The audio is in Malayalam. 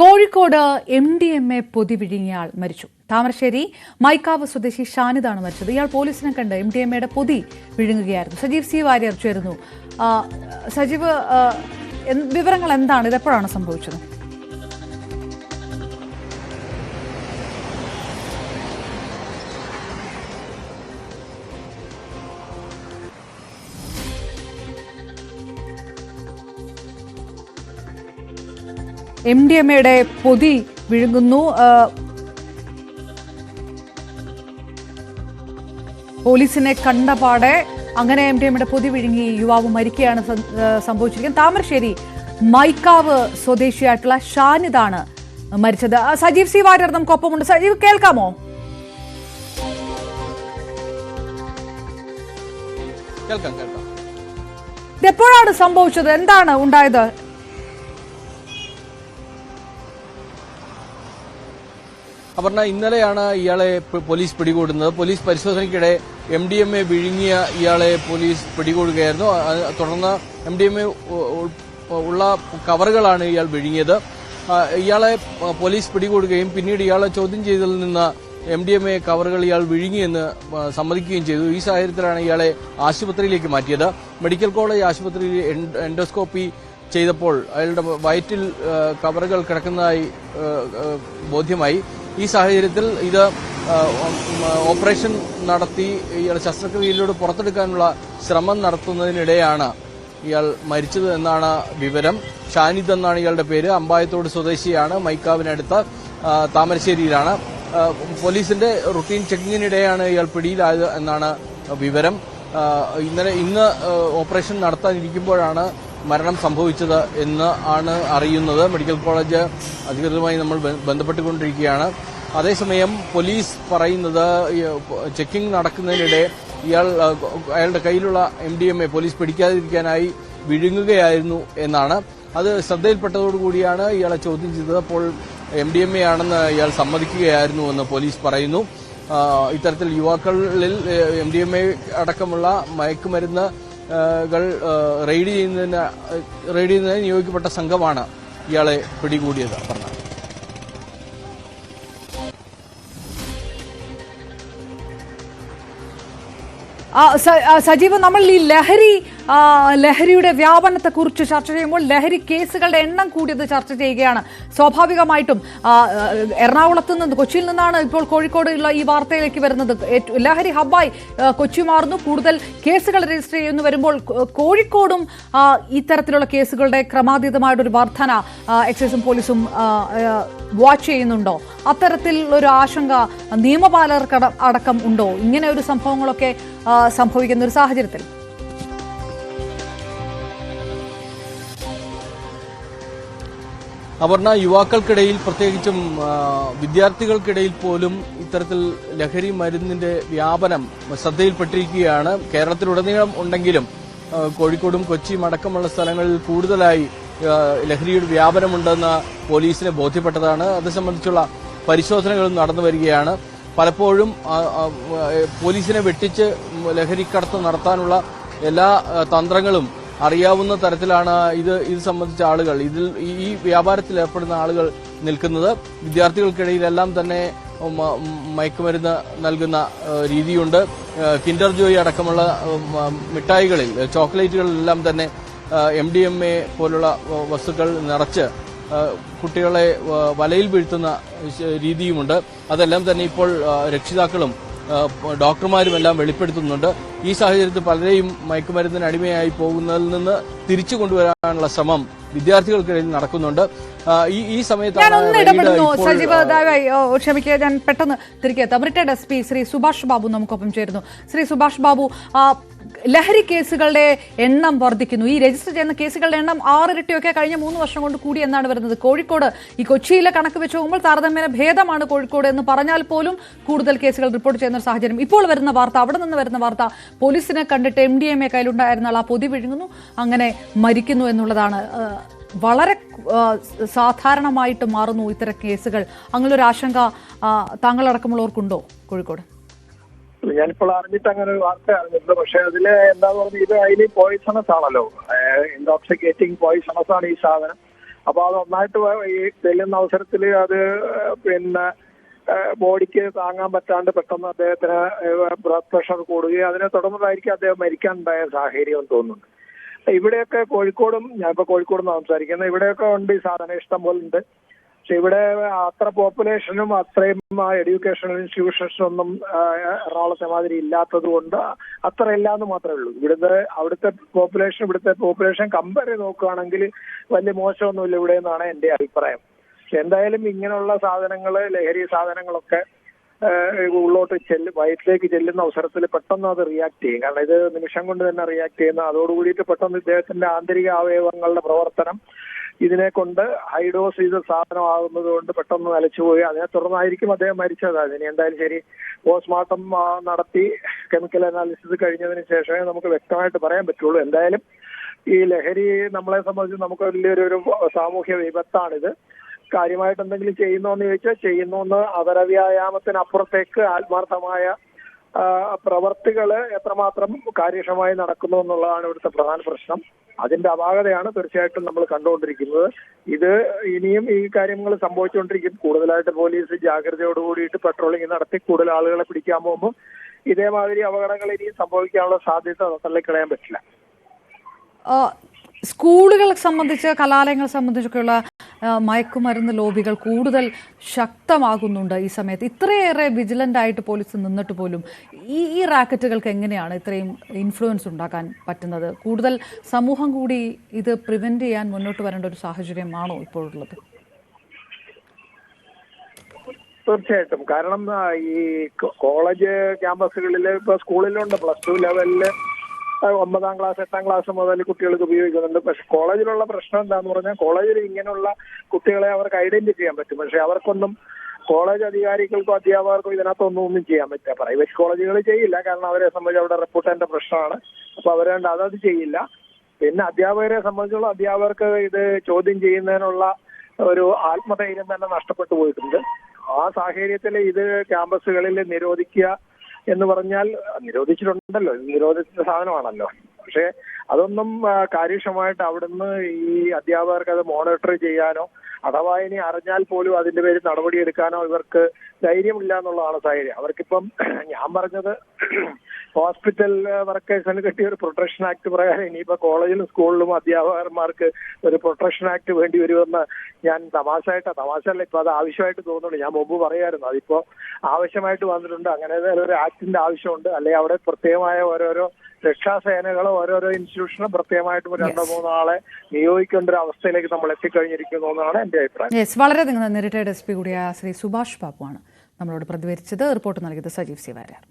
Kozhikode M D M A പൊതി വിഴുങ്ങിയാൾ മരിച്ചു. താമരശ്ശേരി മൈക്കാവ് സ്വദേശി ഷാനിദാണ് മരിച്ചത്. ഇയാൾ പോലീസിനെ കണ്ട് എം ഡി എം എയുടെ പൊതി വിഴുങ്ങുകയായിരുന്നു. സജീവ് സി വാര്യർ ചേരുന്നു. സജീവ് വിവരങ്ങൾ എന്താണ്? ഇതെപ്പോഴാണ് സംഭവിച്ചത്? എം ഡി എം എയുടെ പൊതി വിഴുങ്ങുന്നു. പോലീസിനെ കണ്ടപാടെ അങ്ങനെ എം ഡി എമ്മയുടെ പൊതി വിഴുങ്ങി യുവാവ് മരിക്കുകയാണ് സംഭവിച്ചിരിക്കുന്നത്. താമരശ്ശേരി മൈക്കാവ് സ്വദേശിയായിട്ടുള്ള ഷാനിദാണ് മരിച്ചത്. സജീവ് സി വാര്യർ നമുക്കൊപ്പമുണ്ട്. സജീവ് കേൾക്കാമോ? കേൾക്കാം കേൾക്കാം. ഇതെപ്പോഴാണ് സംഭവിച്ചത്? എന്താണ് ഉണ്ടായത്? അപർണ ഇന്നലെയാണ് ഇയാളെ പോലീസ് പിടികൂടുന്നത്. പോലീസ് പരിശോധനയ്ക്കിടെ എം ഡി എം എ വിഴുങ്ങിയ ഇയാളെ പോലീസ് പിടികൂടുകയായിരുന്നു. തുടർന്ന് എം ഡി എം എ ഉള്ള കവറുകളാണ് ഇയാൾ വിഴുങ്ങിയത്. ഇയാളെ പോലീസ് പിടികൂടുകയും പിന്നീട് ഇയാളെ ചോദ്യം ചെയ്തതിൽ നിന്ന് എം ഡി എം എ കവറുകൾ ഇയാൾ വിഴുങ്ങിയെന്ന് സമ്മതിക്കുകയും ചെയ്തു. ഈ സാഹചര്യത്തിലാണ് ഇയാളെ ആശുപത്രിയിലേക്ക് മാറ്റിയത്. മെഡിക്കൽ കോളേജ് ആശുപത്രിയിൽ എൻഡോസ്കോപ്പി ചെയ്തപ്പോൾ അയാളുടെ വയറ്റിൽ കവറുകൾ കിടക്കുന്നതായി ബോധ്യമായി. ഈ സാഹചര്യത്തിൽ ഇത് ഓപ്പറേഷൻ നടത്തി ഇയാൾ ശസ്ത്രക്രിയയിലൂടെ പുറത്തെടുക്കാനുള്ള ശ്രമം നടത്തുന്നതിനിടെയാണ് ഇയാൾ മരിച്ചത് എന്നാണ് വിവരം. ഷാനിദ് എന്നാണ് ഇയാളുടെ പേര്. അമ്പായത്തോട് സ്വദേശിയാണ്. മൈക്കാവിനടുത്ത് താമരശ്ശേരിയിലാണ്. പോലീസിന്റെ റുട്ടീൻ ചെക്കിങ്ങിനിടെയാണ് ഇയാൾ പിടിയിലായത് എന്നാണ് വിവരം. ഇന്നലെ ഇന്ന് ഓപ്പറേഷൻ നടത്താനിരിക്കുമ്പോഴാണ് മരണം സംഭവിച്ചത് എന്ന് ആണ് അറിയുന്നത്. മെഡിക്കൽ കോളേജ് അധികൃതരുമായി നമ്മൾ ബന്ധപ്പെട്ടുകൊണ്ടിരിക്കുകയാണ്. അതേസമയം പോലീസ് പറയുന്നത് ചെക്കിംഗ് നടക്കുന്നതിനിടെ ഇയാൾ അയാളുടെ കയ്യിലുള്ള M D M A police പിടിക്കാതിരിക്കാനായി വിഴുങ്ങുകയായിരുന്നു എന്നാണ്. അത് ശ്രദ്ധയിൽപ്പെട്ടതോടുകൂടിയാണ് ഇയാളെ ചോദ്യം ചെയ്തത്. അപ്പോൾ എം ഡി എം എ ആണെന്ന് ഇയാൾ സമ്മതിക്കുകയായിരുന്നു എന്ന് പോലീസ് പറയുന്നു. ഇത്തരത്തിൽ യുവാക്കളിൽ എം ഡി എം എ അടക്കമുള്ള മയക്കുമരുന്ന് കൾ റെയ്ഡ് ചെയ്യുന്നതിന് റെയ്ഡ് ചെയ്യുന്നതിന് നിയോഗിക്കപ്പെട്ട സംഘമാണ് ഇയാളെ പിടികൂടിയത് പറഞ്ഞത് സജീവ് നമ്മൾ ഈ ലഹരി ലഹരിയുടെ വ്യാപനത്തെക്കുറിച്ച് ചർച്ച ചെയ്യുമ്പോൾ ലഹരി കേസുകളുടെ എണ്ണം കൂടിയത് ചർച്ച ചെയ്യുകയാണ്. സ്വാഭാവികമായിട്ടും എറണാകുളത്ത് നിന്ന് കൊച്ചിയിൽ നിന്നാണ് ഇപ്പോൾ കോഴിക്കോടുള്ള ഈ വാർത്തയിലേക്ക് വരുന്നത്. ലഹരി ഹബ്ബായി കൊച്ചി മാറുന്നു. കൂടുതൽ കേസുകൾ രജിസ്റ്റർ ചെയ്യുന്നു. വരുമ്പോൾ കോഴിക്കോടും ഇത്തരത്തിലുള്ള കേസുകളുടെ ക്രമാതീതമായിട്ടൊരു വർധന എക്സൈസും പോലീസും വാച്ച് ചെയ്യുന്നുണ്ടോ? അത്തരത്തിൽ ഒരു ആശങ്ക നിയമപാലകർക്ക് അട- അടക്കം ഉണ്ടോ? ഇങ്ങനെ ഒരു സംഭവങ്ങളൊക്കെ സംഭവിക്കുന്ന ഒരു സാഹചര്യത്തിൽ. അപർണ യുവാക്കൾക്കിടയിൽ പ്രത്യേകിച്ചും വിദ്യാർത്ഥികൾക്കിടയിൽ പോലും ഇത്തരത്തിൽ ലഹരി മരുന്നിന്റെ വ്യാപനം ശ്രദ്ധയിൽപ്പെട്ടിരിക്കുകയാണ്. കേരളത്തിലുടനീളം ഉണ്ടെങ്കിലും കോഴിക്കോടും കൊച്ചിയും അടക്കമുള്ള സ്ഥലങ്ങളിൽ കൂടുതലായി ലഹരിയുടെ വ്യാപനമുണ്ടെന്ന് പോലീസിനെ ബോധ്യപ്പെട്ടതാണ്. അത് സംബന്ധിച്ചുള്ള പരിശോധനകളും നടന്നു വരികയാണ്. പലപ്പോഴും പോലീസിനെ വെട്ടിച്ച് ലഹരിക്കടത്ത് നടത്താനുള്ള എല്ലാ തന്ത്രങ്ങളും അറിയാവുന്ന തരത്തിലാണ് ഇത് ഇത് സംബന്ധിച്ച ആളുകൾ. ഇതിൽ ഈ വ്യാപാരത്തിൽ ഏർപ്പെടുന്ന ആളുകൾ നിൽക്കുന്നത്. വിദ്യാർത്ഥികൾക്കിടയിലെല്ലാം തന്നെ മയക്കുമരുന്ന് നൽകുന്ന രീതിയുണ്ട്. കിൻഡർ ജോയി അടക്കമുള്ള മിഠായികളിൽ ചോക്ലേറ്റുകളിലെല്ലാം തന്നെ എം ഡി എം എ പോലുള്ള വസ്തുക്കൾ നിറച്ച് കുട്ടികളെ വലയിൽ വീഴ്ത്തുന്ന രീതിയുമുണ്ട്. അതെല്ലാം തന്നെ ഇപ്പോൾ രക്ഷിതാക്കളും ഡോക്ടർമാരും എല്ലാം വെളിപ്പെടുത്തുന്നുണ്ട്. ഈ സാഹചര്യത്തിൽ പലരെയും മയക്കുമരുന്നിന് അടിമയായി പോകുന്നതിൽ നിന്ന് തിരിച്ചു കൊണ്ടുവരാനുള്ള ശ്രമം വിദ്യാർത്ഥികൾക്കിടയിൽ നടക്കുന്നുണ്ട്. ആ, ഈ സമയത്ത് ഞാൻ ഒന്ന് ഇടപെടുന്നു. സജീവ് ക്ഷമിക്കുക. ഞാൻ പെട്ടെന്ന് തിരികെ എത്താം retired S P Shri Subhash Babu നമുക്കൊപ്പം ചേരുന്നു. ശ്രീ സുഭാഷ് ബാബു ലഹരി കേസുകളുടെ എണ്ണം വർദ്ധിക്കുന്നു. ഈ രജിസ്റ്റർ ചെയ്യുന്ന കേസുകളുടെ എണ്ണം ആറിരട്ടിയൊക്കെ കഴിഞ്ഞ മൂന്ന് വർഷം കൊണ്ട് കൂടി എന്നാണ് വരുന്നത്. കോഴിക്കോട് ഈ കൊച്ചിയിലെ കണക്ക് വെച്ച് നോക്കുമ്പോൾ താരതമ്യേന ഭേദമാണ് കോഴിക്കോട് എന്ന് പറഞ്ഞാൽ പോലും കൂടുതൽ കേസുകൾ റിപ്പോർട്ട് ചെയ്യുന്ന ഒരു സാഹചര്യം. ഇപ്പോൾ വരുന്ന വാർത്ത അവിടെ നിന്ന് വരുന്ന വാർത്ത പോലീസിനെ കണ്ടിട്ട് എം ഡി എം എ കയ്യിലുണ്ടായിരുന്ന ആൾ ആ പൊതി വിഴുങ്ങുന്നു അങ്ങനെ മരിക്കുന്നു എന്നുള്ളതാണ് വളരെ സാധാരണമായിട്ട് മാറുന്നു ഇത്തരം കേസുകൾ. അങ്ങനൊരു ആശങ്ക താങ്കളടക്കമുള്ളവർക്കുണ്ടോ കോഴിക്കോട്? ഞാനിപ്പോൾ അറിഞ്ഞിട്ട് അങ്ങനെ ഒരു വാർത്ത അറിഞ്ഞിട്ടുണ്ട്. പക്ഷെ അതിൽ എന്താ പറഞ്ഞാൽ ഇത് അതിൽ പോയിസണസ് ആണല്ലോ. ഇൻടോക്സിക്കേറ്റിംഗ് പോയിസണസ് ആണ് ഈ സാധനം. അപ്പൊ അത് ഒന്നായിട്ട് ഈ ചെല്ലുന്ന അവസരത്തിൽ അത് പിന്നെ ബോഡിക്ക് താങ്ങാൻ പറ്റാണ്ട് പെട്ടെന്ന് അദ്ദേഹത്തിന് ബ്ലഡ് പ്രഷർ കൂടുകയും അതിനെ തുടർന്നതായിരിക്കും അദ്ദേഹം മരിക്കാൻ മരിക്കാനുണ്ടായ സാഹചര്യം തോന്നുന്നുണ്ട്. ഇവിടെയൊക്കെ കോഴിക്കോടും ഞാനിപ്പോ കോഴിക്കോട് നിന്ന് സംസാരിക്കുന്നത്. ഇവിടെയൊക്കെ ഉണ്ട് ഈ സാധനം ഇഷ്ടം പോലെ ഉണ്ട്. പക്ഷെ ഇവിടെ അത്ര പോപ്പുലേഷനും അത്രയും എഡ്യൂക്കേഷണൽ ഇൻസ്റ്റിറ്റ്യൂഷൻസും ഒന്നും എറണാകുളത്തെ മാതിരി ഇല്ലാത്തത് കൊണ്ട് അത്ര ഇല്ല എന്ന് മാത്രമേ ഉള്ളൂ. ഇവിടുത്തെ അവിടുത്തെ പോപ്പുലേഷൻ ഇവിടുത്തെ പോപ്പുലേഷൻ കമ്പയർ ചെയ്ത് നോക്കുകയാണെങ്കിൽ വലിയ മോശമൊന്നുമില്ല ഇവിടെ എന്നാണ് എന്റെ അഭിപ്രായം. പക്ഷെ എന്തായാലും ഇങ്ങനെയുള്ള സാധനങ്ങൾ ലഹരി സാധനങ്ങളൊക്കെ ഉള്ളോട്ട് ചെല്ല് വയറ്റിലേക്ക് ചെല്ലുന്ന അവസരത്തിൽ പെട്ടെന്ന് അത് റിയാക്ട് ചെയ്യും. കാരണം ഇത് നിമിഷം കൊണ്ട് തന്നെ റിയാക്ട് ചെയ്യുന്ന അതോടുകൂടിയിട്ട് പെട്ടെന്ന് ഇദ്ദേഹത്തിന്റെ ആന്തരിക അവയവങ്ങളുടെ പ്രവർത്തനം ഇതിനെ കൊണ്ട് ഹൈഡോസ് ചെയ്ത സാധനമാകുന്നത് കൊണ്ട് പെട്ടെന്ന് നിലച്ചുപോയി അതിനെ തുടർന്നായിരിക്കും അദ്ദേഹം മരിച്ചത്. അതിന് എന്തായാലും ശരി പോസ്റ്റ്മോർട്ടം നടത്തി കെമിക്കൽ അനാലിസിസ് കഴിഞ്ഞതിന് ശേഷമേ നമുക്ക് വ്യക്തമായിട്ട് പറയാൻ പറ്റുള്ളൂ. എന്തായാലും ഈ ലഹരി നമ്മളെ സംബന്ധിച്ച് നമുക്ക് വലിയൊരു സാമൂഹ്യ വിപത്താണിത്. കാര്യമായിട്ട് എന്തെങ്കിലും ചെയ്യുന്നോ എന്ന് ചോദിച്ചാൽ ചെയ്യുന്നു എന്ന് ആത്മാർത്ഥമായ പ്രവർത്തികൾ എത്രമാത്രം കാര്യക്ഷമമായി നടക്കുന്നു എന്നുള്ളതാണ് ഇവിടുത്തെ പ്രധാന പ്രശ്നം. അതിന്റെ അപാകതയാണ് തീർച്ചയായിട്ടും നമ്മൾ കണ്ടുകൊണ്ടിരിക്കുന്നത്. ഇത് ഇനിയും ഈ കാര്യങ്ങൾ സംഭവിച്ചുകൊണ്ടിരിക്കും. കൂടുതലായിട്ട് പോലീസ് ജാഗ്രതയോട് കൂടിയിട്ട് പെട്രോളിംഗ് നടത്തി കൂടുതൽ ആളുകളെ പിടിക്കാൻ പോകുമ്പോൾ ഇതേമാതിരി അപകടങ്ങൾ ഇനിയും സംഭവിക്കാനുള്ള സാധ്യത തള്ളിക്കളയാൻ പറ്റില്ല. സ്കൂളുകളെ സംബന്ധിച്ച് കലാലയങ്ങളെ സംബന്ധിച്ചൊക്കെയുള്ള മയക്കുമരുന്ന് ലോബികൾ കൂടുതൽ ശക്തമാകുന്നുണ്ട് ഈ സമയത്ത്. ഇത്രയേറെ വിജിലന്റ് ആയിട്ട് പോലീസ് നിന്നിട്ട് പോലും ഈ ഈ റാക്കറ്റുകൾക്ക് എങ്ങനെയാണ് ഇത്രയും ഇൻഫ്ലുവൻസ് ഉണ്ടാക്കാൻ പറ്റുന്നത്? കൂടുതൽ സമൂഹം കൂടി ഇത് പ്രിവെന്റ് ചെയ്യാൻ മുന്നോട്ട് വരേണ്ട ഒരു സാഹചര്യമാണോ ഇപ്പോഴുള്ളത്? തീർച്ചയായിട്ടും. കാരണം ഈ കോളേജ് ക്യാമ്പസുകളിൽ ഇപ്പൊ സ്കൂളിലുണ്ട്. പ്ലസ് ടു ലെവലിൽ ഒമ്പതാം ക്ലാസ് എട്ടാം ക്ലാസ് മുതൽ കുട്ടികൾക്ക് ഉപയോഗിക്കുന്നുണ്ട്. പക്ഷെ കോളേജിലുള്ള പ്രശ്നം എന്താന്ന് പറഞ്ഞാൽ കോളേജിൽ ഇങ്ങനെയുള്ള കുട്ടികളെ അവർക്ക് ഐഡന്റിഫൈ ചെയ്യാൻ പറ്റും. പക്ഷെ അവർക്കൊന്നും കോളേജ് അധികാരികൾക്കോ അധ്യാപകർക്കോ ഇതിനകത്തൊന്നും ഒന്നും ചെയ്യാൻ പറ്റില്ല. പ്രൈവറ്റ് കോളേജുകൾ ചെയ്യില്ല. കാരണം അവരെ സംബന്ധിച്ച് അവിടെ റെപ്യൂട്ടേന്റെ പ്രശ്നമാണ്. അപ്പൊ അവരുണ്ട് അതത് ചെയ്യില്ല. പിന്നെ അധ്യാപകരെ സംബന്ധിച്ചുള്ള അധ്യാപകർക്ക് ഇത് ചോദ്യം ചെയ്യുന്നതിനുള്ള ഒരു ആത്മധൈര്യം തന്നെ നഷ്ടപ്പെട്ടു പോയിട്ടുണ്ട്. ആ സാഹചര്യത്തിൽ ഇത് ക്യാമ്പസുകളിൽ നിരോധിക്കുക എന്ന് പറഞ്ഞാൽ നിരോധിച്ചിട്ടുണ്ടല്ലോ. നിരോധിച്ച സാധനമാണല്ലോ. പക്ഷേ അതൊന്നും കാര്യക്ഷമമായിട്ട് അവിടുന്ന് ഈ അധ്യാപകർക്ക് അത് മോണിറ്റർ ചെയ്യാനോ അഥവാ ഇനി അറിഞ്ഞാൽ പോലും അതിന്റെ പേരിൽ നടപടിയെടുക്കാനോ ഇവർക്ക് ധൈര്യമില്ല എന്നുള്ളതാണ് സാഹചര്യം. അവർക്കിപ്പം ഞാൻ പറഞ്ഞത് ഹോസ്പിറ്റൽ വർക്കേഴ്സിന് കിട്ടിയ ഒരു പ്രൊട്ടക്ഷൻ ആക്ട് പ്രകാരം ഇനിയിപ്പോ കോളേജിലും സ്കൂളിലും അധ്യാപകന്മാർക്ക് ഒരു പ്രൊട്ടക്ഷൻ ആക്ട് വേണ്ടി വരുമെന്ന് ഞാൻ തമാശയായിട്ട് തമാശയല്ല ഇപ്പൊ അത് ആവശ്യമായിട്ട് തോന്നുന്നുണ്ട്. ഞാൻ മുമ്പ് പറയായിരുന്നു അതിപ്പോ ആവശ്യമായിട്ട് വന്നിട്ടുണ്ട്. അങ്ങനെ ഒരു ആക്ടിന്റെ ആവശ്യമുണ്ട്. അല്ലെങ്കിൽ അവിടെ പ്രത്യേകമായ ഓരോരോ രക്ഷാസേനകളോ ഓരോരോ ഇൻസ്റ്റിറ്റ്യൂഷനും പ്രത്യേകമായിട്ട് രണ്ടോ മൂന്നോ ആളെ നിയോഗിക്കേണ്ട ഒരു അവസ്ഥയിലേക്ക് നമ്മൾ എത്തിക്കഴിഞ്ഞിരിക്കുന്നു എന്നാണ് എന്റെ അഭിപ്രായം. വളരെ നിങ്ങൾ നേരിട്ട് എസ് പി കൂടിയ ശ്രീ സുഭാഷ് ബാബുവാണ് നമ്മളോട് പ്രതികരിച്ചത്. റിപ്പോർട്ട് നൽകിയത് സജീവ് സി വാര്യർ.